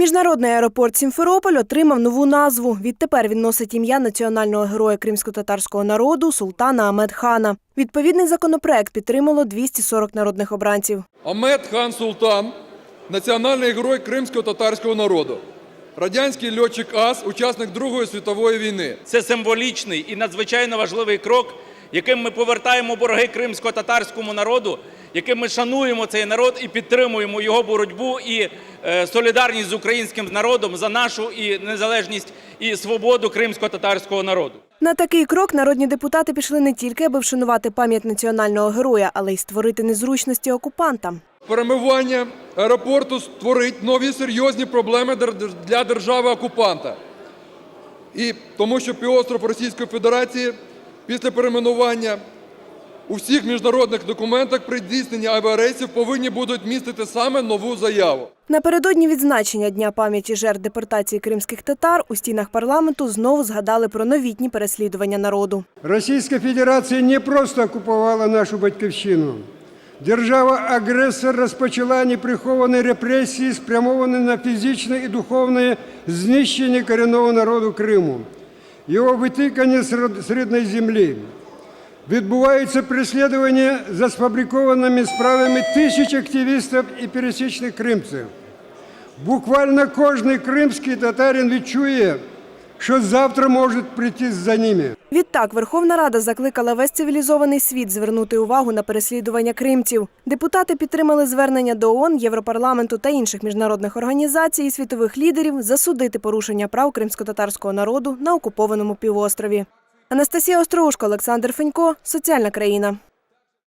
Міжнародний аеропорт Сімферополь отримав нову назву. Відтепер він носить ім'я національного героя кримсько-татарського народу султана Ахмед-хана. Відповідний законопроект підтримало 240 народних обранців. Амед Хан Султан національний герой кримського татарського народу. Радянський льотчик АС, учасник Другої світової війни. Це символічний і надзвичайно важливий крок, яким ми повертаємо борги кримсько-татарському народу, яким ми шануємо цей народ і підтримуємо його боротьбу і е, солідарність з українським народом за нашу і незалежність і свободу кримсько-татарського народу. На такий крок народні депутати пішли не тільки, аби вшанувати пам'ять національного героя, але й створити незручності окупантам. Перемивання аеропорту створить нові серйозні проблеми для держави-окупанта. І тому що півостров Російської Федерації після перейменування у всіх міжнародних документах при здійсненні авіарейсів повинні будуть містити саме нову заяву. Напередодні відзначення Дня пам'яті жертв депортації кримських татар у стінах парламенту знову згадали про новітні переслідування народу. Російська Федерація не просто окупувала нашу батьківщину. Держава-агресор розпочала неприховані репресії, спрямовані на фізичне і духовне знищення корінного народу Криму, його витикання з з рідної землі. Відбуваються переслідування за сфабрикованими справами тисяч активістів і пересічних кримців. Буквально кожний кримський татарин відчує, що завтра може прийти за ними. Відтак Верховна Рада закликала весь цивілізований світ звернути увагу на переслідування кримців. Депутати підтримали звернення до ООН, Європарламенту та інших міжнародних організацій і світових лідерів засудити порушення прав кримсько-татарського народу на окупованому півострові. Анастасія Остроушко, Олександр Фенько, Соціальна країна.